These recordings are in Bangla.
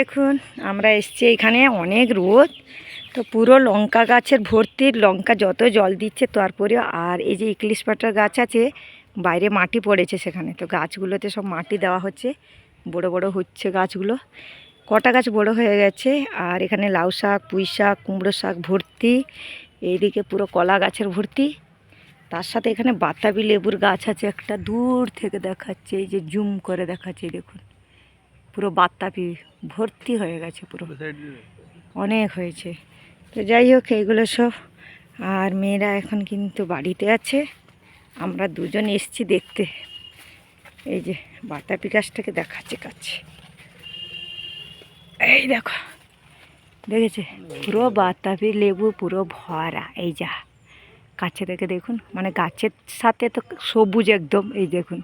দেখুন, আমরা এসছি এখানে অনেক রোদ। তো পুরো লঙ্কা গাছের ভর্তি, লঙ্কা যত জল দিচ্ছে তারপরে আর এই যে ইকলিশ পাটার গাছ আছে, বাইরে মাটি পড়েছে সেখানে। তো গাছগুলোতে সব মাটি দেওয়া হচ্ছে, বড় বড় হচ্ছে গাছগুলো। কটা গাছ বড় হয়ে গেছে, আর এখানে লাউ শাক, পুঁই শাক, কুমড়ো শাক ভর্তি, এইদিকে পুরো কলা গাছের ভর্তি। তার সাথে এখানে বাতাবি লেবুর গাছ আছে, একটা দূর থেকে দেখাচ্ছে, এই যে জুম করে দেখাচ্ছে, দেখুন। পুরো বাতাবি ভর্তি হয়ে গেছে পুরো। অনেক হয়েছে। তো যাই হোক এইগুলো সব। আর মেয়েরা এখন কিন্তু বাড়িতে আছে। আমরা দুজন এসছি দেখতে। এই যে বাতাবি গাছটাকে দেখাচ্ছে কাছে এই দেখো। দেখেছে? পুরো বাতাবি লেবু পুরো ভরা। এই যা। কাছে থেকে দেখুন। মানে গাছের সাথে তো সবুজ একদম। এই দেখুন।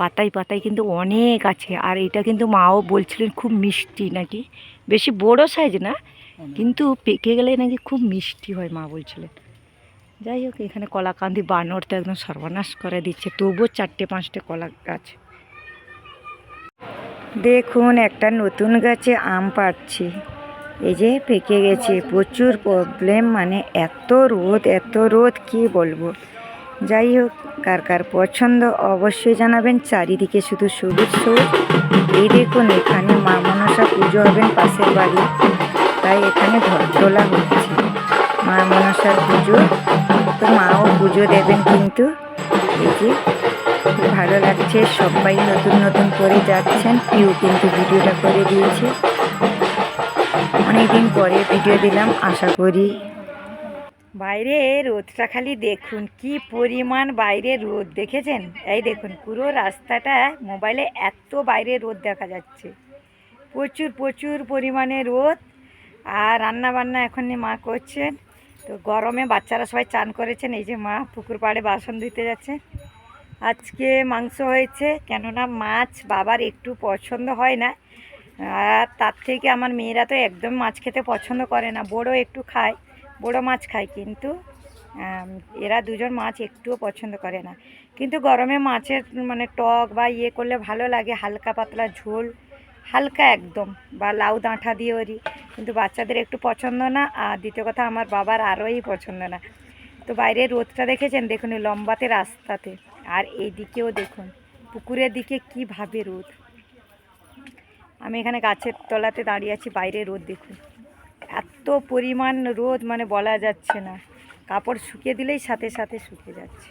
পাতায় পাতায় কিন্তু অনেক আছে। আর এটা কিন্তু মাও বলছিলেন খুব মিষ্টি নাকি? বেশি বড় সাইজ না কিন্তু পেকে গেলে নাকি খুব মিষ্টি হয় মা বলছিলেন। যাই হোক এখানে কলাকান্দি বানর তো একদম সর্বনাশ করে দিচ্ছে তবুও চারটে পাঁচটা কলা গাছ। দেখুন একটা নতুন গাছে আম পাড়ছি। এই যে পেকে গেছে প্রচুর প্রবলেম মানে এত রোদ এত রোদ কি বলব? যাই হোক, কার কার পছন্দ অবশ্যই জানাবেন। চারিদিকে শুধু সবুজ সবুজ। এই দেখুন, এখানে মা মনসা পুজো হবেন পাশের বাড়ি তাই এখানে ঘর তোলা হচ্ছে। মা মনসার পুজো। তো মাও পুজো দেবেন কিন্তু। এই যে ভালো লাগছে। সবাই নতুন নতুন করে যাচ্ছেন। কেউ কিন্তু ভিডিওটা করে দিয়েছে। অনেকদিন পরে ভিডিও দিলাম। আশা করি বাইরে রোদটা খালি দেখুন, কি পরিমাণ বাইরে রোদ, দেখেছেন? এই দেখুন, পুরো রাস্তাটা মোবাইলে এত বাইরে রোদ দেখা যাচ্ছে। প্রচুর প্রচুর পরিমাণে রোদ। আর রান্না বান্না এখন মা করছেন। তো গরমে বাচ্চারা সবাই চান করেছেন, এই যে মা পুকুর পাড়ে বাসন ধুতে যাচ্ছে। আজকে মাংস হয়েছে, কেননা মাছ বাবার একটু পছন্দ হয় না। আর তার থেকে আমার মেয়েরা তো একদম মাছ খেতে পছন্দ করে না, বড় একটু খায়। বড় মাছ খায় কিন্তু এরা দুজন মাছ একটুও পছন্দ করে না। কিন্তু গরমে মাছের মানে টক বা ইয়ে করলে ভালো লাগে, হালকা পাতলা ঝোল, হালকা একদম, বা লাউ ডাঁটা দিয়ে ওরি। কিন্তু বাচ্চাদের একটু পছন্দ না, আর দ্বিতীয় কথা আমার বাবার আরোই পছন্দ না। তো বাইরে রোদটা দেখেছেন? দেখুন লম্বাতে রাস্তাতে। আর এই দিকেও দেখুন, পুকুরের দিকে কীভাবে রোদ। আমি এখানে গাছের তলাতে দাঁড়িয়ে আছি বাইরে রোদ দেখুন। পরিমাণ রোদ মানে বলা যাচ্ছে না। কাপড় শুকিয়ে দিলেই সাথে সাথে শুকিয়ে যাচ্ছে।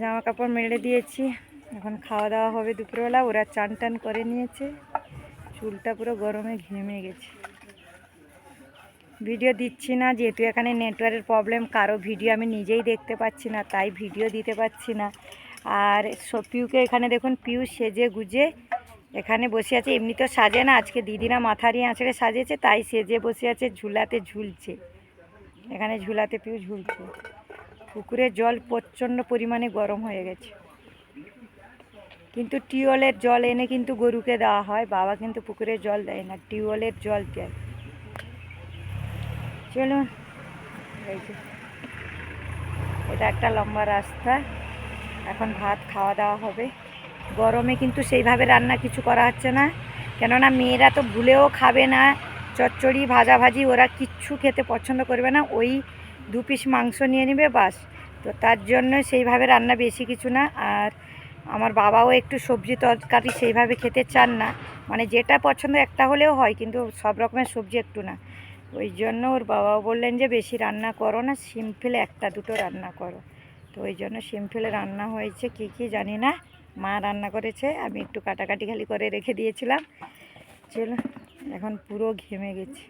জামা কাপড় মেলে দিয়েছি। এখন খাওয়া দাওয়া হবে দুপুরবেলা। ওরা চান টান করে নিয়েছে। চুলটা পুরো গরমে ঘেমে গেছে। ভিডিও দিচ্ছি না, যেহেতু এখানে নেটওয়ার্কের প্রবলেম। কারও ভিডিও আমি নিজেই দেখতে পাচ্ছি না, তাই ভিডিও দিতে পারছি না। আর পিউকে এখানে দেখুন, পিউ সেজে গুজে এখানে বসে আছে, এমনি তো সাজে না, আজকে দিদিরা মাথারি আঁচড়ে সাজেছে, তাই সেজে বসে আছে, ঝুলাতে ঝুলছে। এখানে ঝুলাতে পিউ ঝুলছে। পুকুরের জল প্রচণ্ড পরিমাণে গরম হয়ে গেছে। কিন্তু টিউবওয়েলের জল এনে কিন্তু গরুকে দেওয়া হয়, বাবা কিন্তু পুকুরের জল দেয় না, টিউবওয়েলের জল দেয়। চলুন এটা একটা লম্বা রাস্তা, এখন ভাত খাওয়া দাওয়া হবে। গরমে কিন্তু সেইভাবে রান্না কিছু করা হচ্ছে না। কেননা মেয়েরা তো ভুলেও খাবে না, চচ্চড়ি, ভাজাভাজি, ওরা কিচ্ছু খেতে পছন্দ করবে না, ওই দু পিস মাংস নিয়ে নেবে বাস। তো তার জন্য সেইভাবে রান্না বেশি কিছু না, আর আমার বাবাও একটু সবজি তরকারি সেইভাবে খেতে চান না। মানে যেটা পছন্দ একটা হলেও হয়, কিন্তু সব রকমের সবজি একটু না। ওই জন্য ওর বাবাও বললেন যে, বেশি রান্না করো না সিম্পল একটা দুটো রান্না করো। তো ওই জন্য সিম্পল রান্না হয়েছে, কী কী জানি না। মা রান্না করেছে, আমি একটু কাটাকাটি খালি করে রেখে দিয়েছিলাম। চলো, এখন পুরো ঘেমে গেছি।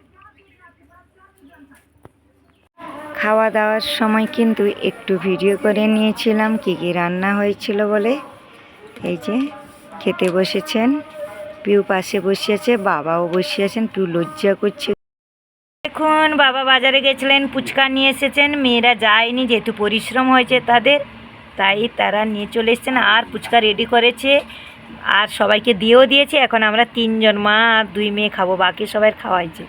খাওয়া দাওয়ার সময় কিন্তু একটু ভিডিও করে নিয়েছিলাম, কী কী রান্না হয়েছিল বলে। এই যে, খেতে বসেছেন, পিউ পাশে বসিয়েছে, বাবাও বসিয়েছেন, একটু লজ্জা করছে। দেখুন, বাবা বাজারে গেছিলেন, ফুচকা নিয়ে এসেছেন, মেয়েরা যায়নি, যেহেতু পরিশ্রম হয়েছে তাদের। তাই তারা নিয়ে চলে এসছেন আর ফুচকা রেডি করেছে। আর সবাইকে দিয়েও দিয়েছে। এখন আমরা তিনজন, মা আর দুই মেয়ে খাব। বাকি সবাই খাওয়াইছে